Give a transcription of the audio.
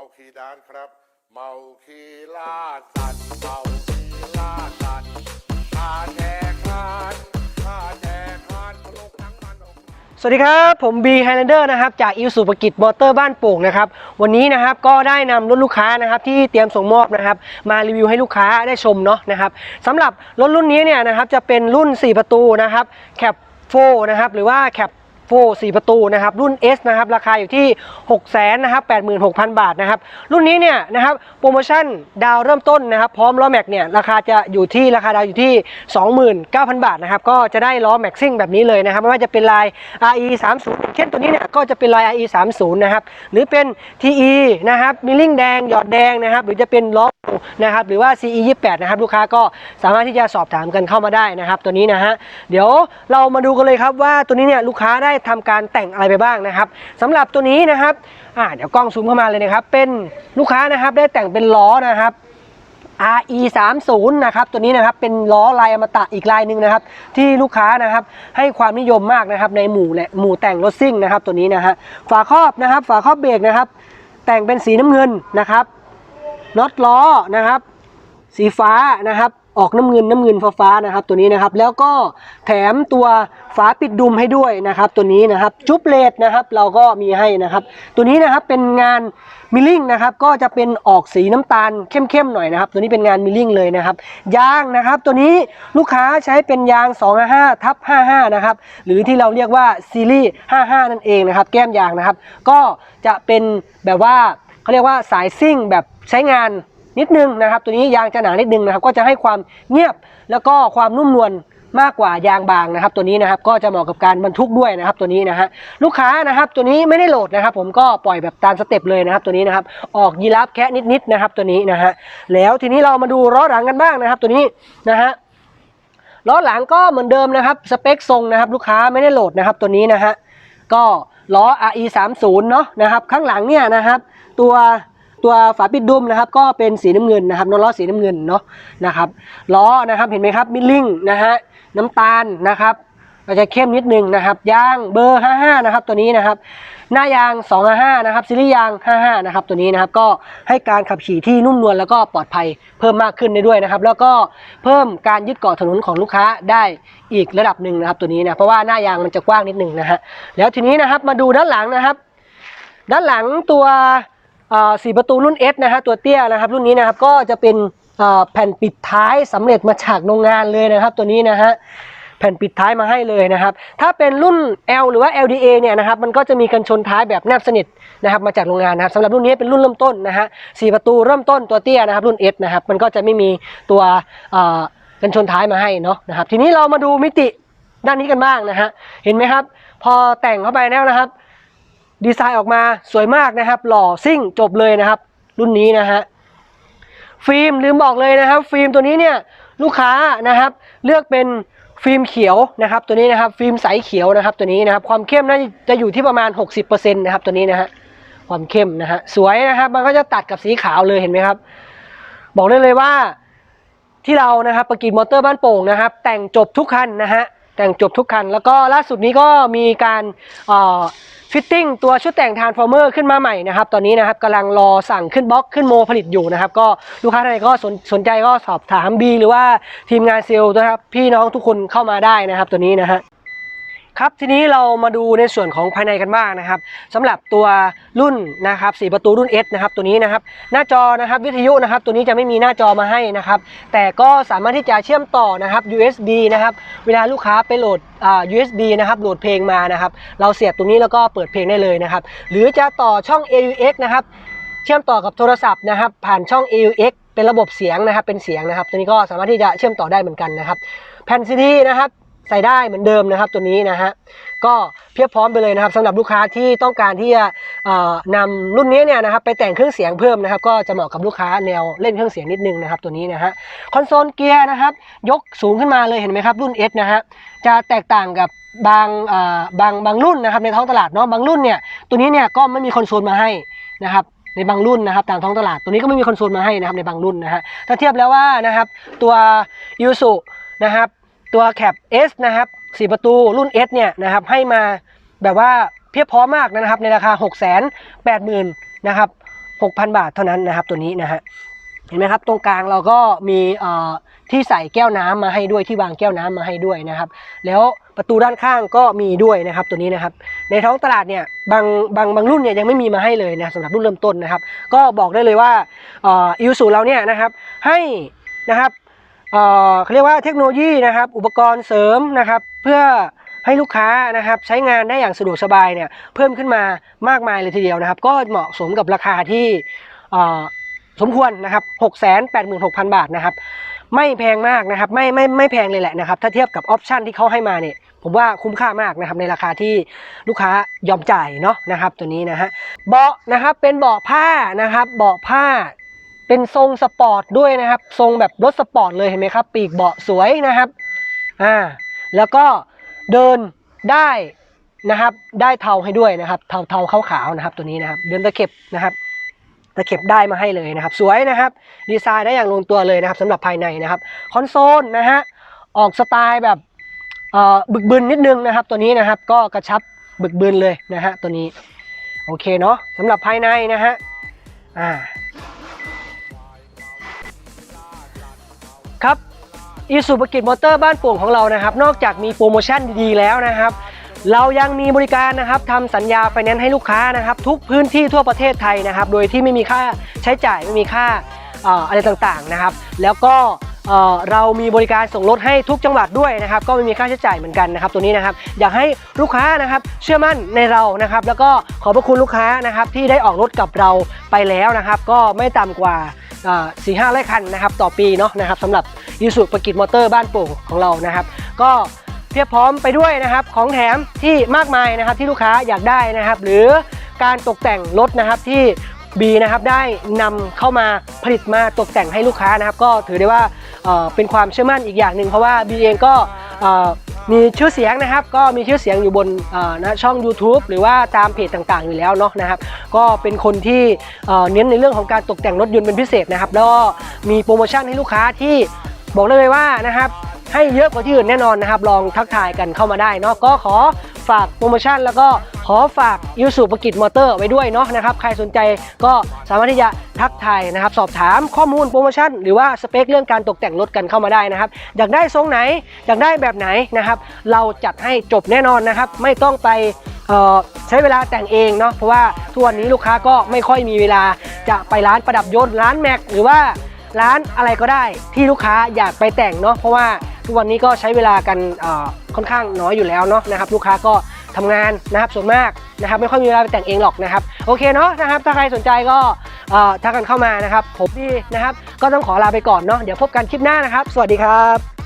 มาคีดานครับ เมาคีล่าสัตว์เมาคีล่าสัตว์ข้าแจกคานข้าแจกคานพลุกทั้งมันออก สวัสดีครับ ผมบีไฮแลนเดอร์นะครับจากอิวสุภกิจมอเตอร์บ้านโป่งนะครับวันนี้นะครับก็ได้นำรถลูกค้านะครับที่เตรียมส่งมอบนะครับมารีวิวให้ลูกค้าได้ชมเนาะนะครับสำหรับรถรุ่นนี้เนี่ยนะครับจะเป็นรุ่น 4 ประตูนะครับแคปโฟนะครับหรือว่าแคป โฟ4ประตูนะครับรุ่น S นะครับราคาอยู่ที่ 6 0 0 0 0นะครับ86,000 บาทนะครับรุ่นนี้เนี่ยนะครับโปรโมชั่นดาวเริ่มต้นนะครับพร้อมล้อแม็กเนี่ยราคาจะอยู่ที่ราคาดาวอยู่ที่ 29,000 บาทนะครับก็จะได้ล้อแม็กซิ่งแบบนี้เลยนะครับไม่ว่าจะเป็นลาย RE 30เช่นตัวนี้เนี่ยก็จะเป็นลาย RE 30นะครับหรือเป็น TE นะครับมิลลิ่งแดงหยอดแดงนะครับหรือจะเป็นล้อนะครับหรือว่า CE 28นะครับลูกค้าก็สามารถที่จะสอบถามกันเข้ามาได้นะครับตัวนี้นะฮะเดี๋ยวเรามาดูกันเลยครับว่าตัวนี้เนี่ยลูกค้าได้ทำการแต่งอะไรไปบ้างนะครับสำหรับตัวนี้นะครับอ่าเดี๋ยวกล้องซูมเข้ามาเลยนะครับ เป็นลูกค้านะครับได้แต่งเป็นล้อนะครับ RE 3 0นะครับตัวนี้นะครับเป็นล้อลายอมตะอีกลายหนึ่งนะครับ ที่ลูกค้านะครับให้ความนิยมมากนะครับในหมู่และหมู่แต่งรถซิ่งนะครับตัวนี้นะฮะฝาครอบนะครับ ฝาครอบเบรกนะครับ แต่งเป็นสีน้ำเงินนะครับน็อตล้อนะครับ สีฟ้านะครับ ออกน้ำเงินน้ำเงินฟ้าๆนะครับ ตัวนี้นะครับ แล้วก็แถมตัวฝาปิดดุมให้ด้วยนะครับ ตัวนี้นะครับจุ๊บเลดนะครับ เราก็มีให้นะครับ ตัวนี้นะครับเป็นงานมิลลิ่งนะครับ ก็จะเป็นออกสีน้ำตาลเข้มๆหน่อยนะครับ ตัวนี้เป็นงานมิลลิ่งเลยนะครับ ยางนะครับ ตัวนี้ลูกค้าใช้เป็นยาง 255ทับ55นะครับ หรือที่เราเรียกว่าซีรีส์55 นั่นเองนะครับ แก้มยางนะครับ ก็จะเป็นแบบว่าเขาเรียกว่าสายซิ่งแบบใช้งาน นิดนึงนะครับ ตัวนี้ยางจะหนานิดนึงนะครับ ก็จะให้ความเงียบแล้วก็ความนุ่มนวลมากกว่ายางบางนะครับ ตัวนี้นะครับก็จะเหมาะกับการบรรทุกด้วยนะครับ ตัวนี้นะฮะลูกค้านะครับ ตัวนี้ไม่ได้โหลดนะครับ ผมก็ปล่อยแบบตามสเต็ปเลยนะครับ ตัวนี้นะครับ ออกยีราฟแคะนิดๆนะครับ ตัวนี้นะฮะแล้วทีนี้เรามาดูล้อหลังกันบ้างนะครับ ตัวนี้นะฮะล้อหลังก็เหมือนเดิมนะครับสเปคทรงนะครับ ลูกค้าไม่ได้โหลดนะครับ ตัวนี้นะฮะก็ล้อ RE 3 0เนาะนะครับ ข้างหลังเนี่ยนะครับ ตัว ตัวฝาปิดดุมนะครับก็เป็นสีน้ำเงินนะครับล้อสีน้ำเงินเนาะนะครับล้อนะครับเห็นไหมครับมิลลิ่งนะฮะน้ำตาลนะครับก็จจะเข้มนิดนึงนะครับยางเบอร์ 55 นะครับตัวนี้นะครับ หน้ายาง 255 นะครับซีรีส์ยาง 55 นะครับตัวนี้นะครับก็ให้การขับขี่ที่นุ่มนวลแล้วก็ปลอดภัยเพิ่มมากขึ้นได้ด้วยนะครับ แล้วก็เพิ่มการยึดเกาะถนนของลูกค้าได้อีกระดับหนึ่งนะครับตัวนี้นะเพราะว่าหน้ายางมันจะกว้างนิดนึงนะฮะแล้วทีนี้นะครับมาดูด้านหลังนะครับ ด้านหลังตัว สี่ประตูรุ่น S นะฮะตัวเตี้ยนะครับรุ่นนี้นะครับก็จะเป็นแผ่นปิดท้ายสำเร็จมาจากโรงงานเลยนะครับ ตัวนี้นะฮะแผ่นปิดท้ายมาให้เลยนะครับ ถ้าเป็นรุ่น L หรือว่า LDA เนี่ยนะครับ มันก็จะมีกันชนท้ายแบบแนบสนิทนะครับ มาจากโรงงานนะครับสำหรับรุ่นนี้เป็นรุ่นเริ่มต้นนะฮะสี่ประตูเริ่มต้นตัวเตี้ยนะครับรุ่น S นะครับ มันก็จะไม่มีตัวกันชนท้ายมาให้เนาะนะครับ ทีนี้เรามาดูมิติด้านนี้กันบ้างนะฮะ เห็นไหมครับ พอแต่งเข้าไปแล้วนะครับ ดีไซน์ออกมาสวยมากนะครับ หล่อซิ่งจบเลยนะครับ รุ่นนี้นะฮะฟิล์มลืมบอกเลยนะครับ ฟิล์มตัวนี้เนี่ยลูกค้านะครับ เลือกเป็นฟิล์มเขียวนะครับ ตัวนี้นะครับ ฟิล์มใสเขียวนะครับ ตัวนี้นะครับ ความเข้มน่าจะอยู่ที่ประมาณ 60%นะครับ ตัวนี้นะฮะความเข้มนะฮะสวยนะครับ มันก็จะตัดกับสีขาวเลยเห็นไหมครับ บอกได้เลยว่าที่เรานะครับประกิจมอเตอร์บ้านโป่งนะครับ แต่งจบทุกคันนะฮะ แต่งจบทุกคัน แล้วก็ล่าสุดนี้ก็มีการฟิตติ้งตัวชุดแต่งทานฟอร์เมอร์ขึ้นมาใหม่นะครับ ตอนนี้นะครับกำลังรอสั่งขึ้นบล็อกขึ้นโมผลิตอยู่นะครับ ก็ลูกค้าท่านใดก็สนสนใจก็สอบถามบีหรือว่าทีมงานเซลล์นะครับพี่น้องทุกคนเข้ามาได้นะครับตัวนี้นะฮะ ครับทีนี้เรามาดูในส่วนของภายในกันบ้างนะครับสำหรับตัวรุ่นนะครับ4ประตูรุ่น S นะครับตัวนี้นะครับหน้าจอนะครับวิทยุนะครับตัวนี้จะไม่มีหน้าจอมาให้นะครับแต่ก็สามารถที่จะเชื่อมต่อนะครับ USB นะครับเวลาลูกค้าไปโหลดอ่า USB นะครับโหลดเพลงมานะครับเราเสียบตรงนี้แล้วก็เปิดเพลงได้เลยนะครับหรือจะต่อช่อง AUX นะครับเชื่อมต่อกับโทรศัพท์นะครับผ่านช่อง AUX เป็นระบบเสียงนะครับเป็นเสียงนะครับตัวนี้ก็สามารถที่จะเชื่อมต่อได้เหมือนกันนะครับแผ่นซีดีนะครับ ใส่ได้เหมือนเดิมนะครับตัวนี้นะฮะก็เพียบพร้อมไปเลยนะครับสำหรับลูกค้าที่ต้องการที่จะนำรุ่นนี้เนี่ยนะครับไปแต่งเครื่องเสียงเพิ่มนะครับก็จะเหมาะกับลูกค้าแนวเล่นเครื่องเสียงนิดนึงนะครับตัวนี้นะฮะคอนโซลเกียร์นะครับยกสูงขึ้นมาเลยเห็นไหมครับรุ่น S นะฮะจะแตกต่างกับบางบางบางรุ่นนะครับในท้องตลาดเนาะบางรุ่นเนี่ยตัวนี้เนี่ยก็ไม่มีคอนโซลมาให้นะครับในบางรุ่นนะครับตามท้องตลาดตัวนี้ก็ไม่มีคอนโซลมาให้นะครับในบางรุ่นนะฮะถ้าเทียบแล้วว่านะครับตัวยูสุนะครับ ตัวแคป S นะครับสี่ประตูรุ่น S เนี่ยนะครับให้มาแบบว่าเพียบพร้อมมากนะครับ ในราคา 6 8 0 0 0 0นะครับ6,000 บาทเท่านั้นนะครับตัวนี้นะฮะเห็นไหมครับตรงกลางเราก็มีที่ใส่แก้วน้ำมาให้ด้วยที่วางแก้วน้ำมาให้ด้วยนะครับ แล้วประตูด้านข้างก็มีด้วยนะครับตัวนี้นะครับ ในท้องตลาดเนี่ยบางบางบางรุ่นเนี่ยยังไม่มีมาให้เลยนะสำหรับรุ่นเริ่มต้นนะครับ ก็บอกได้เลยว่าอิวสูเราเนี่ยนะครับให้นะครับ เขาเรียกว่าเทคโนโลยีนะครับ อุปกรณ์เสริมนะครับ เพื่อให้ลูกค้านะครับใช้งานได้อย่างสะดวกสบายเนี่ยเพิ่มขึ้นมามากมายเลยทีเดียวนะครับ ก็เหมาะสมกับราคาที่สมควรนะครับ 6 8 6 0 0 0 บาทนะครับ ไม่แพงมากนะครับ ไม่ไม่ไม่แพงเลยแหละนะครับ ถ้าเทียบกับออปชันที่เขาให้มาเนี่ย ผมว่าคุ้มค่ามากนะครับ ในราคาที่ลูกค้ายอมจ่ายเนาะนะครับ ตัวนี้นะฮะ เบาะนะครับ เป็นเบาะผ้านะครับ เบาะผ้า เป็นทรงสปอร์ตด้วยนะครับ ทรงแบบรถสปอร์ตเลยเห็นไหมครับ ปีกเบาะสวยนะครับอ่าแล้วก็เดินได้นะครับ ได้เทาให้ด้วยนะครับเทาเทาขาวขาวๆนะครับตัวนี้นะครับ เดินตะเข็บนะครับตะเข็บได้มาให้เลยนะครับ สวยนะครับ ดีไซน์ได้อย่างลงตัวเลยนะครับสำหรับภายในนะครับคอนโซลนะฮะออกสไตล์แบบเอ่อบึกบึนนิดนึงนะครับ ตัวนี้นะครับก็กระชับบึกบึนเลยนะฮะตัวนี้โอเคเนาะสำหรับภายในนะฮะอ่า ครับอีสุภกิจมอเตอร์บ้านโป่งของเรานะครับ นอกจากมีโปรโมชั่นดีๆแล้วนะครับ เรายังมีบริการนะครับทำสัญญาไฟแนนซ์ให้ลูกค้านะครับ ทุกพื้นที่ทั่วประเทศไทยนะครับ โดยที่ไม่มีค่าใช้จ่ายไม่มีค่าอะไรต่างๆนะครับ แล้วก็เอ่อเรามีบริการส่งรถให้ทุกจังหวัดด้วยนะครับ ก็ไม่มีค่าใช้จ่ายเหมือนกันนะครับ ตัวนี้นะครับ อยากให้ลูกค้านะครับเชื่อมั่นในเรานะครับ แล้วก็ขอบพระคุณลูกค้านะครับที่ได้ออกรถกับเราไปแล้วนะครับ ก็ไม่ต่ำกว่า สี่ห้าร้อยคันนะครับต่อปีเนาะนะครับสำหรับยูสุประกิจมอเตอร์บ้านโป่งของเรานะครับ ก็เพียบพร้อมไปด้วยนะครับของแถมที่มากมายนะครับที่ลูกค้าอยากได้นะครับ หรือการตกแต่งรถนะครับที่บีนะครับได้นำเข้ามาผลิตมาตกแต่งให้ลูกค้านะครับ ก็ถือได้ว่าเป็นความเชื่อมั่นอีกอย่างหนึ่งเพราะว่าบีเองก็ มีชื่อเสียงนะครับ ก็มีชื่อเสียงอยู่บนนะช่อง YouTube หรือว่าตามเพจต่างๆ อยู่แล้วเนาะนะครับ ก็เป็นคนที่เเน้นในเรื่องของการตกแต่งรถยนต์เป็นพิเศษนะครับ แล้วมีโปรโมชั่นให้ลูกค้าที่บอกได้เลยว่านะครับ ให้เยอะกว่าที่อื่นแน่นอนนะครับ ลองทักทายกันเข้ามาได้เนาะก็ขอฝากโปรโมชั่น แล้วก็ขอฝากยูสุปกิจมอเตอร์ไว้ด้วยเนาะนะครับใครสนใจก็สามารถที่จะทักทายนะครับ สอบถามข้อมูลโปรโมชั่น หรือว่าสเปคเรื่องการตกแต่งรถกันเข้ามาได้นะครับ อยากได้ทรงไหน อยากได้แบบไหนนะครับ เราจัดให้จบแน่นอนนะครับ ไม่ต้องไปใช้เวลาแต่งเองเนาะเพราะว่าทุกวันนี้ลูกค้าก็ไม่ค่อยมีเวลาจะไปร้านประดับยนต์ร้านแม็กหรือว่า ร้านอะไรก็ได้ที่ลูกค้าอยากไปแต่งเนาะเพราะว่าทุกวันนี้ก็ใช้เวลากันค่อนข้างน้อยอยู่แล้วเนาะนะครับลูกค้าก็ทำงานนะครับส่วนมากนะครับไม่ค่อยมีเวลาไปแต่งเองหรอกนะครับโอเคเนาะนะครับถ้าใครสนใจก็ทักกันเข้ามานะครับ ผมดีนะครับ ก็ต้องขอลาไปก่อนเนาะเดี๋ยวพบกันคลิปหน้านะครับ สวัสดีครับ